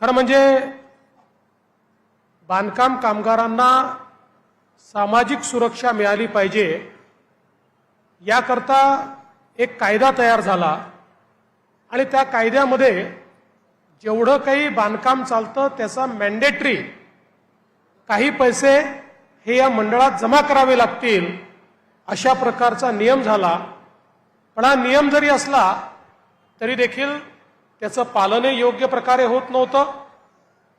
खरं म्हणजे बांधकाम कामगारांना सामाजिक सुरक्षा मिळाली पाहिजे. याकरता एक कायदा तयार झाला आणि त्या कायद्यामध्ये जेवढं काही बांधकाम चालतं त्याचा मॅन्डेटरी काही पैसे हे या मंडळात जमा करावे लागतील अशा प्रकारचा नियम झाला. पण हा नियम जरी असला तरी देखील त्याचं पालनही योग्य प्रकारे होत नव्हतं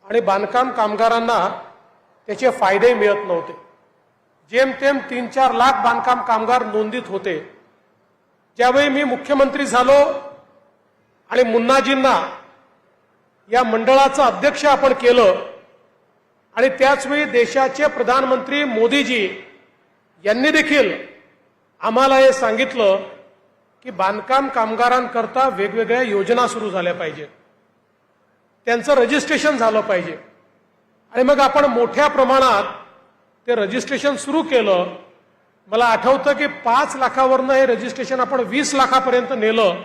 आणि बांधकाम कामगारांना त्याचे फायदे मिळत नव्हते. जेमतेम तीन चार लाख बांधकाम कामगार नोंदीत होते. ज्यावेळी मी मुख्यमंत्री झालो आणि मुन्नाजींना या मंडळाचं अध्यक्ष आपण केलं आणि त्याचवेळी देशाचे प्रधानमंत्री मोदीजी यांनी देखील आम्हाला हे सांगितलं की बांधकाम कामगारांकरता वेगवेगळ्या योजना सुरू झाल्या पाहिजेत. त्यांचं रजिस्ट्रेशन झालं पाहिजे. आणि मग आपण मोठ्या प्रमाणात ते रजिस्ट्रेशन सुरू केलं. मला आठवतं की पाच लाखावरनं हे रजिस्ट्रेशन आपण वीस लाखापर्यंत नेलं.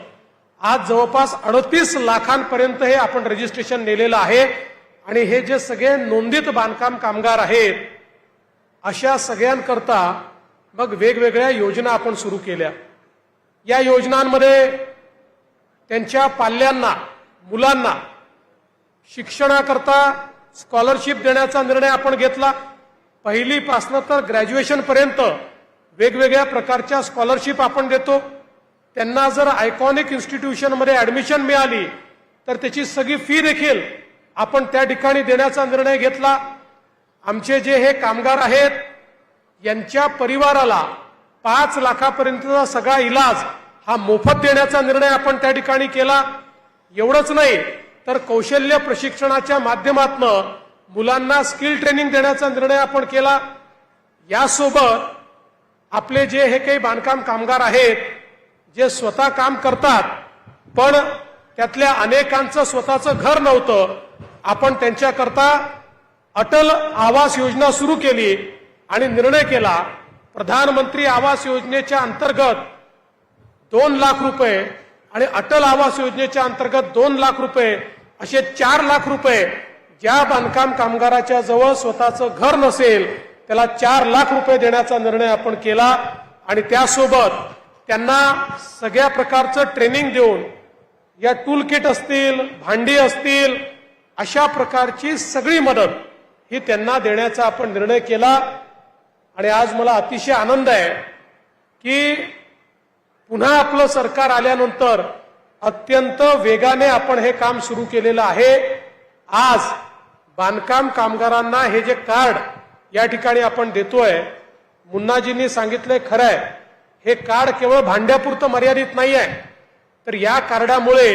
आज जवळपास अडतीस लाखांपर्यंत हे आपण रजिस्ट्रेशन नेलेलं आहे. आणि हे जे सगळे नोंदित बांधकाम कामगार आहेत अशा सगळ्यांकरता मग वेगवेगळ्या योजना आपण सुरू केल्या. या योजनांमध्ये त्यांच्या पाल्यांना मुलांना शिक्षणाकरता स्कॉलरशिप देण्याचा निर्णय आपण घेतला. पहिलीपासनं तर ग्रॅज्युएशनपर्यंत वेगवेगळ्या प्रकारच्या स्कॉलरशिप आपण देतो. त्यांना जर आयकॉनिक इन्स्टिट्यूशनमध्ये ऍडमिशन मिळाली तर त्याची सगळी फी देखील आपण त्या ठिकाणी देण्याचा निर्णय घेतला. आमचे जे हे कामगार आहेत यांच्या परिवाराला पाच लाखापर्यंतचा सगळा इलाज हा मोफत देण्याचा निर्णय आपण त्या ठिकाणी केला. एवढंच नाही तर कौशल्य प्रशिक्षणाच्या माध्यमातून मुलांना स्किल ट्रेनिंग देण्याचा निर्णय आपण केला. यासोबत आपले जे हे काही बांधकाम कामगार आहेत जे स्वतः काम करतात पण त्यातल्या अनेकांचं स्वतःचं घर नव्हतं. आपण त्यांच्याकरता अटल आवास योजना सुरू केली आणि निर्णय केला. प्रधानमंत्री आवास योजनेच्या अंतर्गत दोन लाख रुपये आणि अटल आवास योजनेच्या अंतर्गत दोन लाख रुपये असे चार लाख रुपये ज्या बांधकाम कामगाराच्या जवळ स्वतःचं घर नसेल त्याला चार लाख रुपये देण्याचा निर्णय आपण केला आणि त्यासोबत त्यांना सगळ्या प्रकारचं ट्रेनिंग देऊन या टूल किट असतील भांडी असतील अशा प्रकारची सगळी मदत ही त्यांना देण्याचा आपण निर्णय केला. आणि आज मला अतिशय आनंद आहे की पुन्हा आपलं सरकार आल्यानंतर अत्यंत वेगाने आपण हे काम सुरू केलेलं आहे. आज बांधकाम कामगारांना हे जे कार्ड या ठिकाणी आपण देतोय मुन्नाजींनी सांगितलंय खरं आहे हे कार्ड केवळ भांड्यापुरतं मर्यादित नाही आहे तर या कार्डामुळे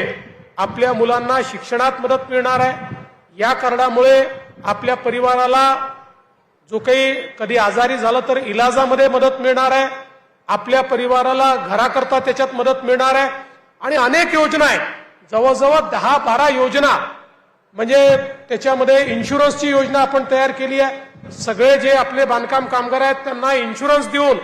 आपल्या मुलांना शिक्षणात मदत मिळणार आहे. या कार्डामुळे आपल्या परिवाराला जो काही कधी आजारी झाला तर इलाजामध्ये मदत मिळणार आहे. आपल्या परिवाराला घराकरता त्याच्यात मदत मिळणार आहे. आणि अनेक योजना आहेत. जवळजवळ दहा बारा योजना. म्हणजे त्याच्यामध्ये इन्शुरन्सची योजना आपण तयार केली आहे. सगळे जे आपले बांधकाम कामगार आहेत त्यांना इन्शुरन्स देऊन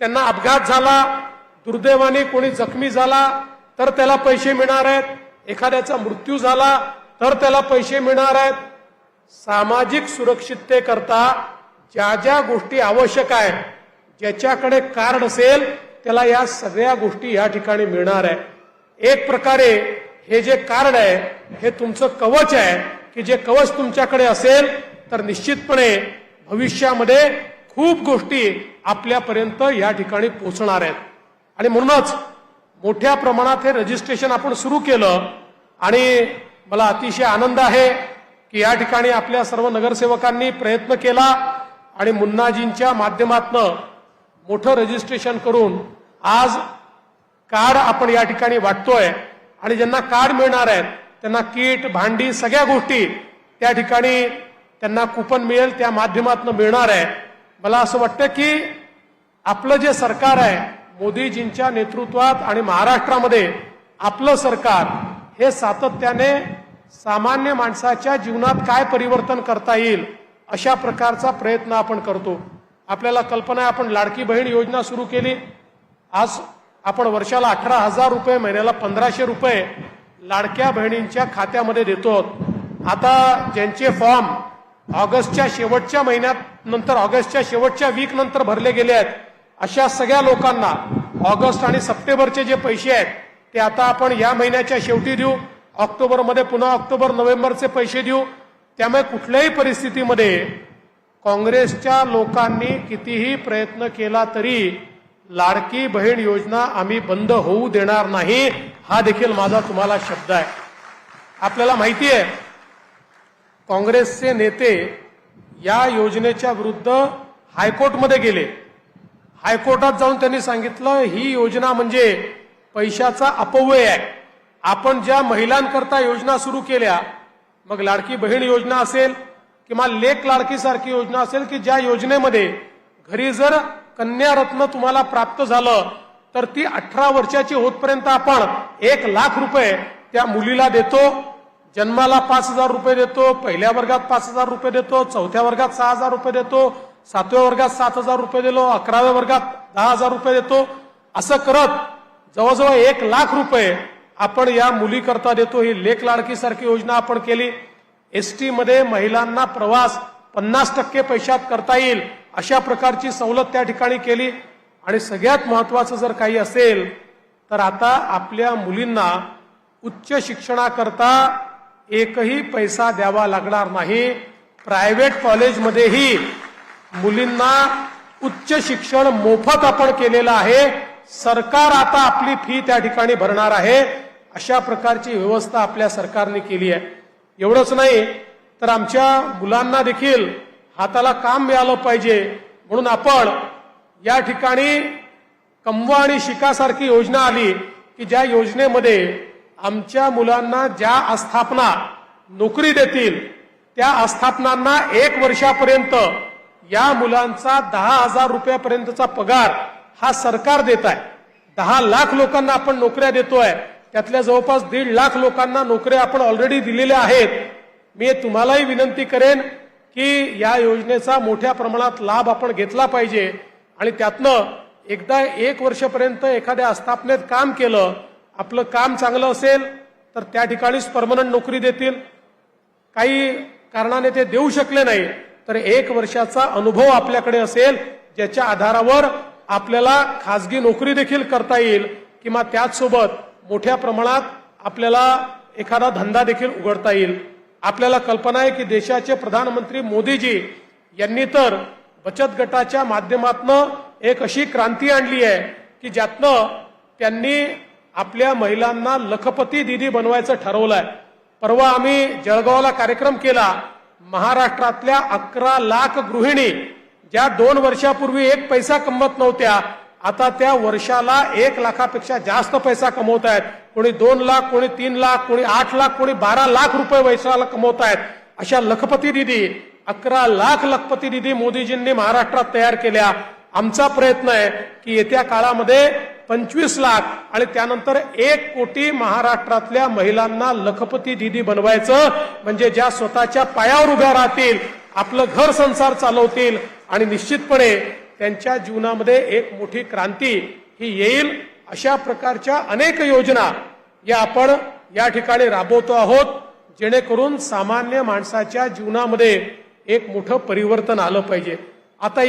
त्यांना अपघात झाला दुर्दैवाने कोणी जखमी झाला तर त्याला पैसे मिळणार आहेत. एखाद्याचा मृत्यू झाला तर त्याला पैसे मिळणार आहेत. सामाजिक सुरक्षिततेकरता ज्या ज्या गोष्टी आवश्यक आहेत ज्याच्याकडे कार्ड असेल त्याला या सगळ्या गोष्टी या ठिकाणी मिळणार आहे. एक प्रकारे हे जे कार्ड आहे हे तुमचं कवच आहे की जे कवच तुमच्याकडे असेल तर निश्चितपणे भविष्यामध्ये खूप गोष्टी आपल्यापर्यंत या ठिकाणी पोहोचणार आहेत. आणि म्हणूनच मोठ्या प्रमाणात हे रजिस्ट्रेशन आपण सुरू केलं आणि मला अतिशय आनंद आहे की या ठिकाणी आपल्या सर्व नगरसेवकांनी प्रयत्न केला आणि मुन्नाजींच्या माध्यमातनं मोठं रजिस्ट्रेशन करून आज कार्ड आपण या ठिकाणी वाटतोय आणि ज्यांना कार्ड मिळणार आहेत त्यांना किट भांडी सगळ्या गोष्टी त्या ठिकाणी त्यांना कुपन मिळेल त्या माध्यमातून मिळणार आहे. मला असं वाटतं की आपलं जे सरकार आहे मोदीजींच्या नेतृत्वात आणि महाराष्ट्रामध्ये आपलं सरकार हे सातत्याने सामान्य माणसाच्या जीवनात काय परिवर्तन करता येईल अशा प्रकारचा प्रयत्न आपण करतो. आपल्याला कल्पना आहे आपण लाडकी बहीण योजना सुरू केली. आज आपण वर्षाला अठरा हजार रुपये महिन्याला पंधराशे रुपये लाडक्या बहिणींच्या खात्यामध्ये देतो आता ज्यांचे फॉर्म ऑगस्टच्या शेवटच्या महिन्यात नंतर ऑगस्टच्या शेवटच्या वीक नंतर भरले गेले आहेत अशा सगळ्या लोकांना ऑगस्ट आणि सप्टेंबरचे जे पैसे आहेत ते आता आपण या महिन्याच्या शेवटी देऊ. ऑक्टोबरमध्ये पुन्हा ऑक्टोबर नोव्हेंबरचे पैसे देऊ. त्यामुळे कुठल्याही परिस्थितीमध्ये काँग्रेसच्या लोकांनी कितीही प्रयत्न केला तरी लाडकी बहीण योजना आम्ही बंद होऊ देणार नाही हा देखील माझा तुम्हाला शब्द आहे. आपल्याला माहिती आहे काँग्रेसचे नेते या योजनेच्या विरुद्ध हायकोर्टमध्ये गेले. हायकोर्टात जाऊन त्यांनी सांगितलं ही योजना म्हणजे पैशाचा अपव्यय आहे. आपण ज्या महिलांकरता योजना सुरू केल्या मग लाडकी बहीण योजना असेल किंवा लेख लाडकी सारखी योजना असेल की ज्या योजनेमध्ये घरी जर कन्या रत्न तुम्हाला प्राप्त झालं तर ती अठरा वर्षाची होतपर्यंत आपण एक लाख रुपये त्या मुलीला देतो जन्माला पाच हजार रुपये देतो पहिल्या वर्गात पाच हजार रुपये देतो चौथ्या वर्गात सहा हजार रुपये देतो सातव्या वर्गात सात हजार रुपये दिलो अकराव्या वर्गात दहा हजार रुपये देतो असं करत जवळजवळ एक लाख रुपये आपण या मुलीकरता देतो ही लेख लाडकी सारखी योजना आपण केली. एसटी मध्ये महिलांना प्रवास पन्नास टक्के पैशात करता येईल अशा प्रकारची सवलत त्या ठिकाणी केली. आणि सगळ्यात महत्वाचं जर काही असेल तर आता आपल्या मुलींना उच्च शिक्षणाकरता एकही पैसा द्यावा लागणार नाही. प्रायव्हेट कॉलेजमध्येही मुलींना उच्च शिक्षण मोफत आपण केलेलं आहे. सरकार आता आपली फी त्या ठिकाणी भरणार आहे. अशा प्रकारची व्यवस्था आपल्या सरकारने केली आहे. एवढंच नाही तर आमच्या मुलांना देखील हाताला काम मिळालं पाहिजे म्हणून आपण या ठिकाणी कमवा आणि शिकासारखी योजना आली की ज्या योजनेमध्ये आमच्या मुलांना ज्या आस्थापना नोकरी देतील त्या आस्थापनांना एक वर्षापर्यंत या मुलांचा दहा हजार रुपयापर्यंतचा पगार हा सरकार देत आहे. दहा लाख लोकांना आपण नोकऱ्या देतोय. त्यातल्या जवळपास दीड लाख लोकांना नोकऱ्या आपण ऑलरेडी दिलेल्या आहेत. मी तुम्हालाही विनंती करेन की या योजनेचा मोठ्या प्रमाणात लाभ आपण घेतला पाहिजे. आणि त्यातनं एकदा एक वर्षपर्यंत एखाद्या आस्थापनेत काम केलं आपलं काम चांगलं असेल तर त्या ठिकाणीच परमनंट नोकरी देतील. काही कारणाने ते देऊ शकले नाही तर एक वर्षाचा अनुभव आपल्याकडे असेल ज्याच्या आधारावर आपल्याला खाजगी नोकरी देखील करता येईल. किंवा त्याचसोबत मोठ्या प्रमाणात आपल्याला एखादा धंदा देखील उघडता येईल. आपल्याला कल्पना आहे की देशाचे प्रधानमंत्री मोदीजी यांनी तर बचत गटाच्या माध्यमातून एक अशी क्रांती आणली आहे की ज्यातनं त्यांनी आपल्या महिलांना लखपती दिदी बनवायचं ठरवलंय. परवा आम्ही जळगावला कार्यक्रम केला. महाराष्ट्रातल्या अकरा लाख गृहिणी ज्या दोन वर्षापूर्वी एक पैसा कमवत नव्हत्या आता त्या वर्षाला एक लाखापेक्षा जास्त पैसा कमवत आहेत. कोणी दोन लाख कोणी तीन लाख कोणी आठ लाख कोणी बारा लाख रुपये वर्षाला कमवत आहेत. अशा लखपती दिदी अकरा लाख लखपती निधी मोदीजींनी महाराष्ट्रात तयार केल्या. आमचा प्रयत्न आहे की येत्या काळामध्ये पंचवीस लाख आणि त्यानंतर एक कोटी महाराष्ट्रातल्या महिलांना लखपती दिदी बनवायचं म्हणजे ज्या स्वतःच्या पायावर उभ्या राहतील आपलं घर संसार चालवतील आणि निश्चितपणे त्यांच्या जीवनामध्ये एक मोठी क्रांती ही येईल. अशा प्रकारच्या अनेक योजना या आपण या ठिकाणी राबवतो आहोत. जेणेकरून सामान्य माणसाच्या जीवनामध्ये एक मोठं परिवर्तन आलं पाहिजे. आता